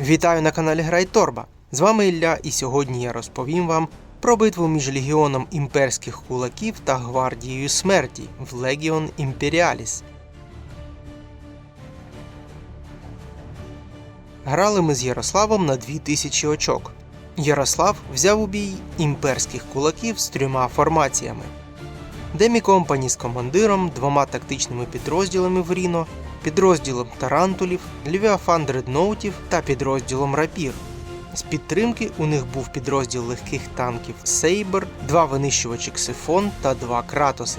Вітаю на каналі Грай Торба. З вами Ілля, і сьогодні я розповім вам про битву між легіоном імперських кулаків та гвардією смерті в Легіон Імперіаліс. Грали ми з Ярославом на 2000 очок. Ярослав взяв у бій імперських кулаків з трьома формаціями. Демі Компані з командиром, двома тактичними підрозділами в Ріно, підрозділом Тарантулів, Лівіафан Дредноутів та підрозділом Рапір. З підтримки у них був підрозділ легких танків Сейбер, два винищувачі Ксифон та два Кратоси.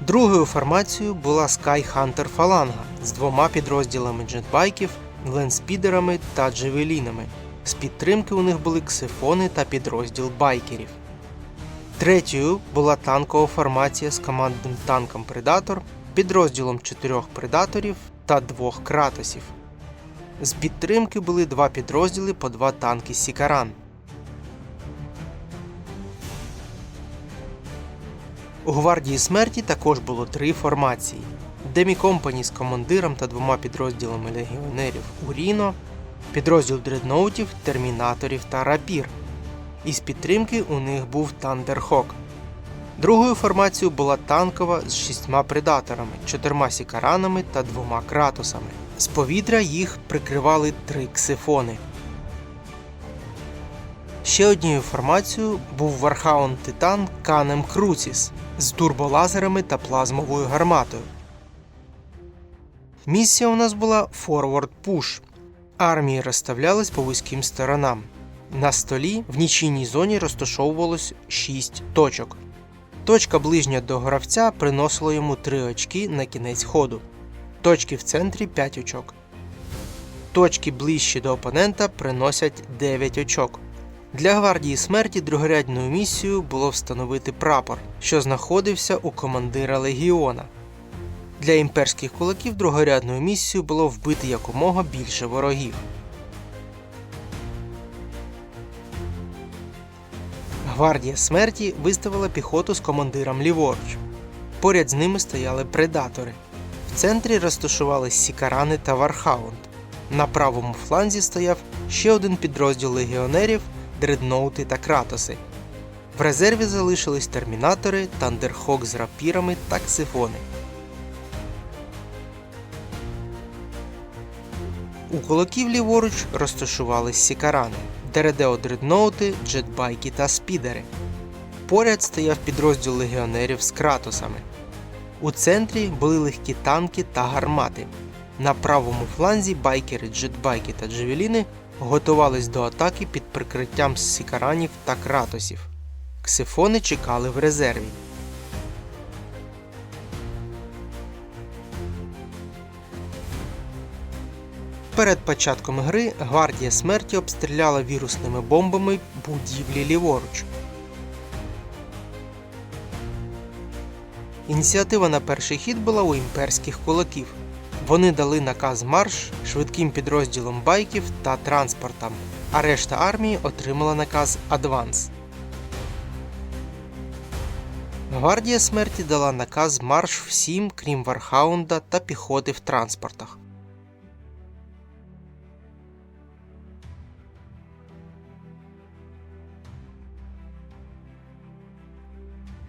Другою формацією була Sky Hunter Фаланга з двома підрозділами джетбайків, ленспідерами та джевелінами. З підтримки у них були ксифони та підрозділ байкерів. Третьою була танкова формація з командним танком Предатор, підрозділом чотирьох предаторів та двох кратосів. З підтримки були два підрозділи по два танки Сікаран. У гвардії смерті також було три формації: Демі Компані з командиром та двома підрозділами легіонерів Уріно, підрозділ дредноутів, термінаторів та рапір. Із підтримки у них був Тандерхок. Другою формацією була танкова з шістьма предаторами, чотирма сікаранами та двома кратосами. З повітря їх прикривали три ксифони. Ще однією формацією був Вархаун Титан Канем Круціс з турболазерами та плазмовою гарматою. Місія у нас була Forward Push. Армії розставлялись по вузьким сторонам. На столі в нічийній зоні розташовувалось 6 точок. Точка ближня до гравця приносила йому 3 очки на кінець ходу. Точки в центрі 5 очок. Точки ближчі до опонента приносять 9 очок. Для гвардії смерті другорядною місією було встановити прапор, що знаходився у командира легіона. Для імперських кулаків другорядною місією було вбити якомога більше ворогів. Гвардія смерті виставила піхоту з командиром ліворуч. Поряд з ними стояли предатори. В центрі розташувались сікарани та вархаунд. На правому фланзі стояв ще один підрозділ легіонерів, дредноути та кратоси. В резерві залишились термінатори, тандерхок з рапірами та ксифони. У кулаків ліворуч розташувались сікарани, Дередео дредноути, джетбайки та спідери. Поряд стояв підрозділ легіонерів з кратосами. У центрі були легкі танки та гармати. На правому фланзі байкери, джетбайки та джевеліни готувались до атаки під прикриттям сікаранів та кратосів. Ксифони чекали в резерві. Перед початком гри гвардія смерті обстріляла вірусними бомбами будівлі ліворуч. Ініціатива на перший хід була у імперських кулаків. Вони дали наказ марш швидким підрозділом байків та транспортам, а решта армії отримала наказ адванс. Гвардія смерті дала наказ марш всім, крім Вархаунда та піхоти в транспортах.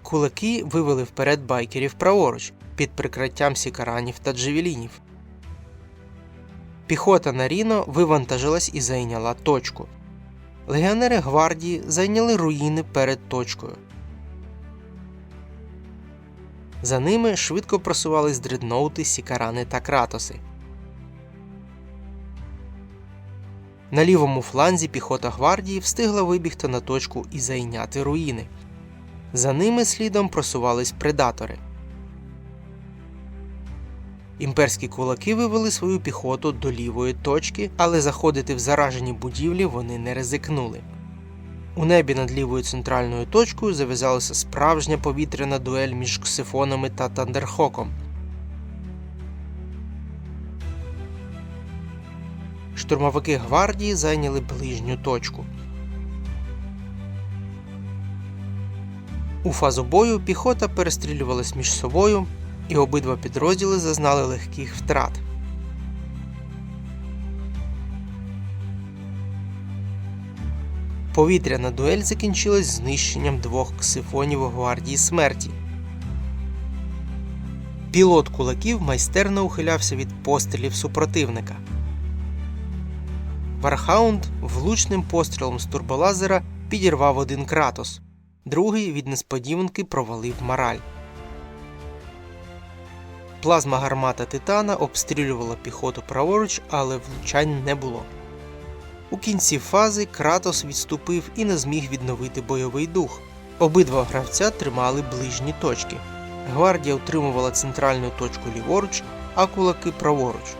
Кулаки вивели вперед байкерів праворуч під прикриттям сікаранів та джевелінів. Піхота на Ріно вивантажилась і зайняла точку. Легіонери гвардії зайняли руїни перед точкою. За ними швидко просувались дредноути, сікарани та кратоси. На лівому фланзі піхота гвардії встигла вибігти на точку і зайняти руїни. За ними слідом просувались предатори. Імперські кулаки вивели свою піхоту до лівої точки, але заходити в заражені будівлі вони не ризикнули. У небі над лівою центральною точкою зав'язалася справжня повітряна дуель між ксифонами та тандерхоком. Штурмовики гвардії зайняли ближню точку. У фазу бою піхота перестрілювалась між собою, і обидва підрозділи зазнали легких втрат. Повітряна дуель закінчилась знищенням двох ксифонів гвардії смерті. Пілот кулаків майстерно ухилявся від пострілів супротивника. Вархаунд влучним пострілом з турболазера підірвав один кратос, другий від несподіванки провалив мораль. Плазма гармата Титана обстрілювала піхоту праворуч, але влучань не було. У кінці фази Кратос відступив і не зміг відновити бойовий дух. Обидва гравця тримали ближні точки. Гвардія утримувала центральну точку ліворуч, а кулаки праворуч.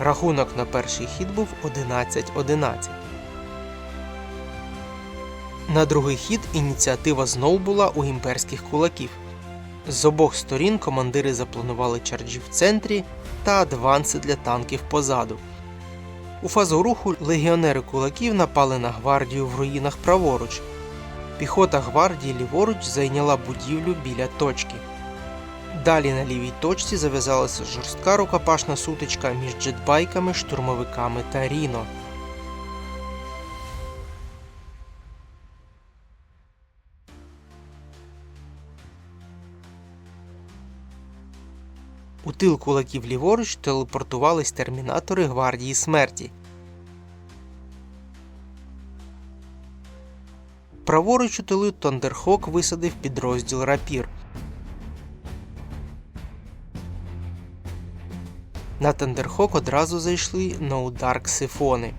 Рахунок на перший хід був 11-11. На другий хід ініціатива знову була у імперських кулаків. З обох сторін командири запланували чарджі в центрі та адванси для танків позаду. У фазу руху легіонери кулаків напали на гвардію в руїнах праворуч. Піхота гвардії ліворуч зайняла будівлю біля точки. Далі на лівій точці зав'язалася жорстка рукопашна сутичка між джетбайками, штурмовиками та Ріно. У тил кулаків ліворуч телепортувались термінатори гвардії смерті. Праворуч у тилу Тондерхок висадив підрозділ рапір. На Тандерхок одразу зайшли на удар ксифони.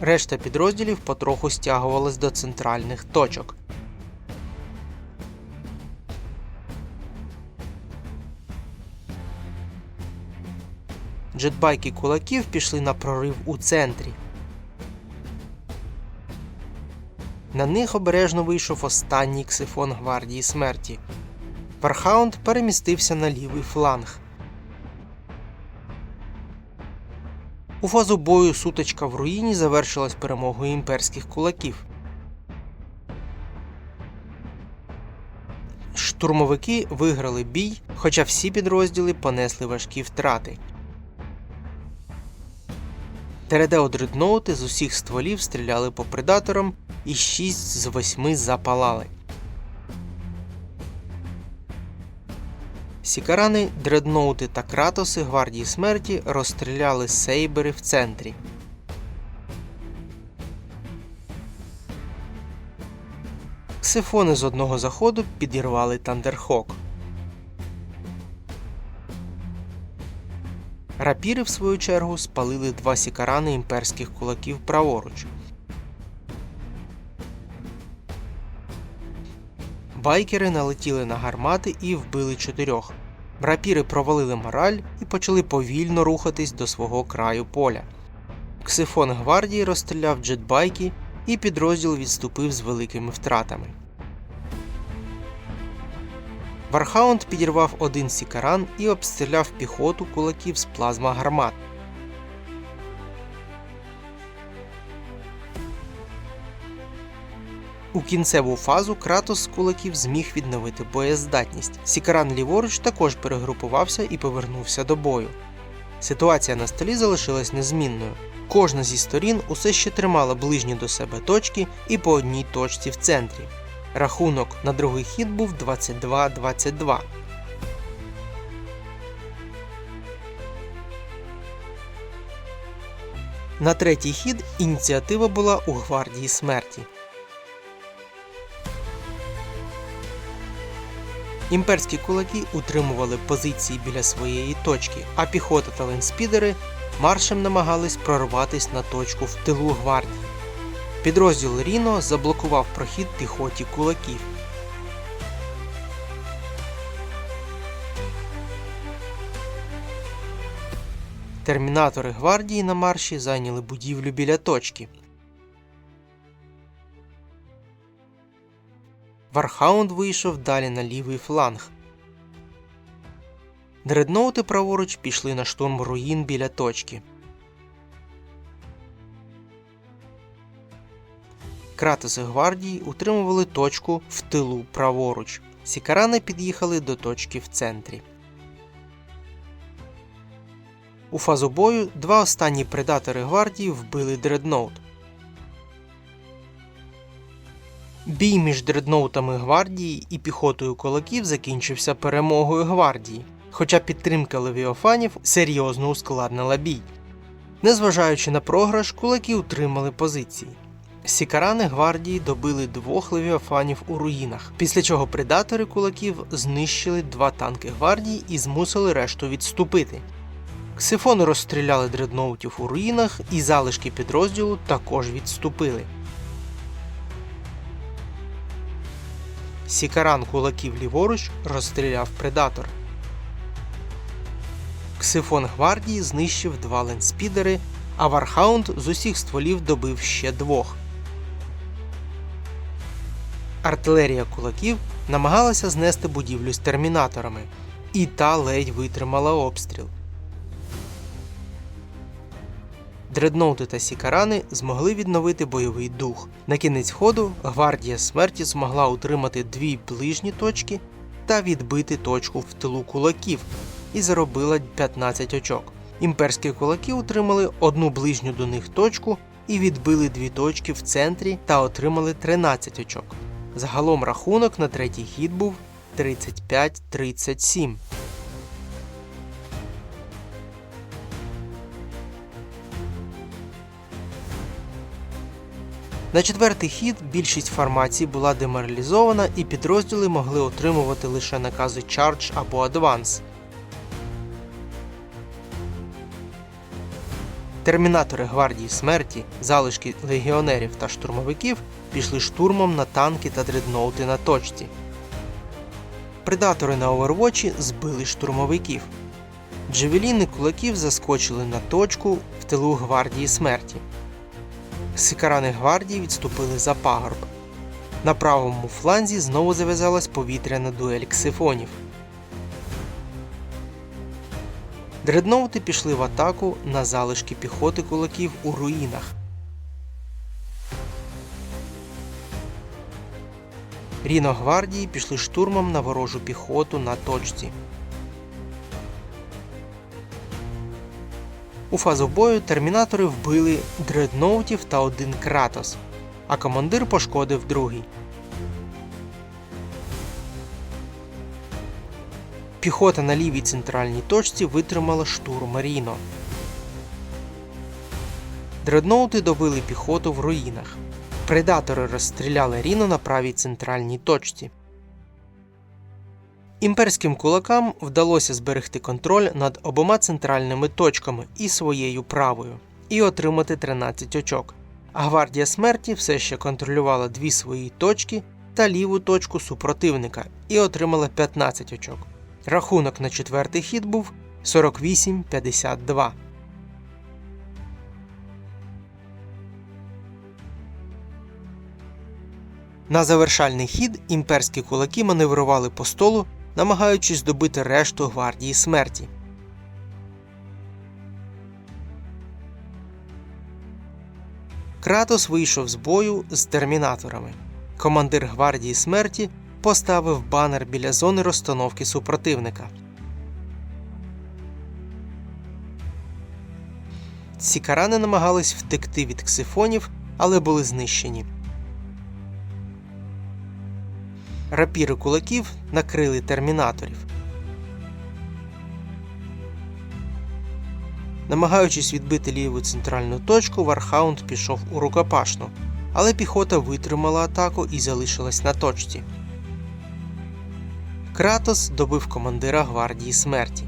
Решта підрозділів потроху стягувалась до центральних точок. Джетбайки кулаків пішли на прорив у центрі. На них обережно вийшов останній ксифон гвардії смерті. Вархаунд перемістився на лівий фланг. У фазу бою сутичка в руїні завершилась перемогою імперських кулаків. Штурмовики виграли бій, хоча всі підрозділи понесли важкі втрати. ТРД дредноути з усіх стволів стріляли по предаторам і 6 з 8 запалали. Сікарани, дредноути та кратоси гвардії смерті розстріляли сейбери в центрі. Ксифони з одного заходу підірвали Тандерхок. Рапіри, в свою чергу, спалили два сікарани імперських кулаків праворуч. Байкери налетіли на гармати і вбили чотирьох. Рапіри провалили мораль і почали повільно рухатись до свого краю поля. Ксифон гвардії розстріляв джетбайки, і підрозділ відступив з великими втратами. Вархаунд підірвав один сікаран і обстріляв піхоту кулаків з плазма гармат. У кінцеву фазу Кратос з кулаків зміг відновити боєздатність. Сікаран ліворуч також перегрупувався і повернувся до бою. Ситуація на столі залишилась незмінною. Кожна зі сторін усе ще тримала ближні до себе точки і по одній точці в центрі. Рахунок на другий хід був 22-22. На третій хід ініціатива була у гвардії смерті. Імперські кулаки утримували позиції біля своєї точки, а піхота та ленспідери маршем намагались прорватися на точку в тилу гвардії. Підрозділ Ріно заблокував прохід піхоті кулаків. Термінатори гвардії на марші зайняли будівлю біля точки. Вархаунд вийшов далі на лівий фланг. Дредноути праворуч пішли на штурм руїн біля точки. Кратоси гвардії утримували точку в тилу праворуч. Сікарани під'їхали до точки в центрі. У фазу бою два останні предатори гвардії вбили дредноут. Бій між дредноутами гвардії і піхотою кулаків закінчився перемогою гвардії, хоча підтримка левіофанів серйозно ускладнила бій. Незважаючи на програш, кулаки утримали позиції. Сікарани гвардії добили двох левіофанів у руїнах, після чого предатори кулаків знищили два танки гвардії і змусили решту відступити. Ксифони розстріляли дредноутів у руїнах, і залишки підрозділу також відступили. Сікаран кулаків ліворуч розстріляв предатор. Ксифон гвардії знищив два ленспідери, а Вархаунд з усіх стволів добив ще двох. Артилерія кулаків намагалася знести будівлю з термінаторами, і та ледь витримала обстріл. Дредноути та сікарани змогли відновити бойовий дух. На кінець ходу гвардія смерті змогла утримати дві ближні точки та відбити точку в тилу кулаків і заробила 15 очок. Імперські кулаки утримали одну ближню до них точку і відбили дві точки в центрі та отримали 13 очок. Загалом рахунок на третій хід був 35-37. На четвертий хід більшість формацій була деморалізована і підрозділи могли отримувати лише накази Charge або Advance. Термінатори гвардії смерті, залишки легіонерів та штурмовиків пішли штурмом на танки та дредноути на точці. Предатори на овервочі збили штурмовиків. Джевеліни кулаків заскочили на точку в тилу гвардії смерті. Сикарани гвардії відступили за пагорб. На правому фланзі знову зав'язалась повітряна дуель ксифонів. Дредноути пішли в атаку на залишки піхоти кулаків у руїнах. Ріно гвардії пішли штурмом на ворожу піхоту на точці. У фазу бою термінатори вбили дредноутів та один кратос, а командир пошкодив другий. Піхота на лівій центральній точці витримала штурм Ріно. Дредноути добили піхоту в руїнах. Предатори розстріляли Ріно на правій центральній точці. Імперським кулакам вдалося зберегти контроль над обома центральними точками і своєю правою і отримати 13 очок. А гвардія смерті все ще контролювала дві свої точки та ліву точку супротивника і отримала 15 очок. Рахунок на четвертий хід був 48-52. На завершальний хід імперські кулаки маневрували по столу, намагаючись добити решту гвардії смерті. Кратос вийшов з бою з термінаторами. Командир гвардії смерті поставив банер біля зони розстановки супротивника. Сікарани намагались втекти від ксифонів, але були знищені. Рапіри кулаків накрили термінаторів. Намагаючись відбити ліву центральну точку, Вархаунд пішов у рукопашну, але піхота витримала атаку і залишилась на точці. Кратос добив командира гвардії смерті.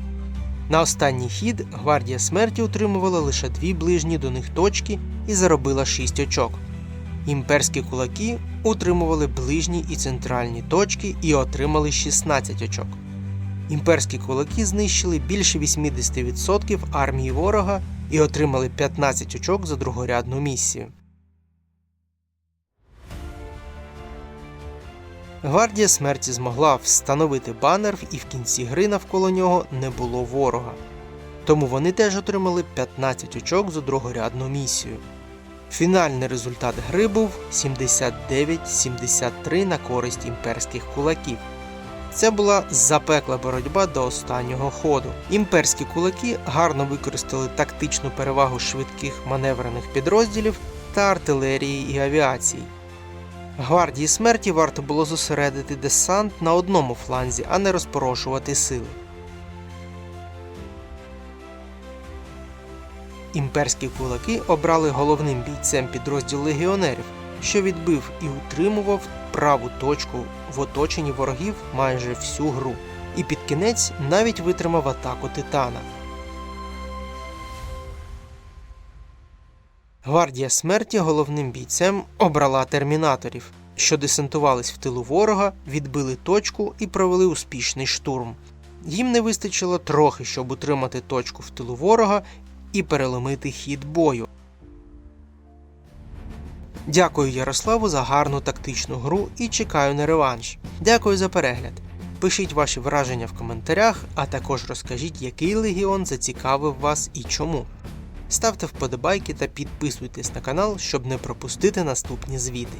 На останній хід гвардія смерті утримувала лише дві ближні до них точки і заробила 6 очок. Імперські кулаки утримували ближні і центральні точки і отримали 16 очок. Імперські кулаки знищили більше 80% армії ворога і отримали 15 очок за другорядну місію. Гвардія смерті змогла встановити банер, і в кінці гри навколо нього не було ворога. Тому вони теж отримали 15 очок за другорядну місію. Фінальний результат гри був 79-73 на користь імперських кулаків. Це була запекла боротьба до останнього ходу. Імперські кулаки гарно використали тактичну перевагу швидких маневрених підрозділів та артилерії і авіації. Гвардії смерті варто було зосередити десант на одному фланзі, а не розпорошувати сили. Імперські кулаки обрали головним бійцем підрозділ легіонерів, що відбив і утримував праву точку в оточенні ворогів майже всю гру, і під кінець навіть витримав атаку титана. Гвардія смерті головним бійцем обрала термінаторів, що десантувались в тилу ворога, відбили точку і провели успішний штурм. Їм не вистачило трохи, щоб утримати точку в тилу ворога і переломити хід бою. Дякую Ярославу за гарну тактичну гру і чекаю на реванш. Дякую за перегляд. Пишіть ваші враження в коментарях, а також розкажіть, який легіон зацікавив вас і чому. Ставте вподобайки та підписуйтесь на канал, щоб не пропустити наступні звіти.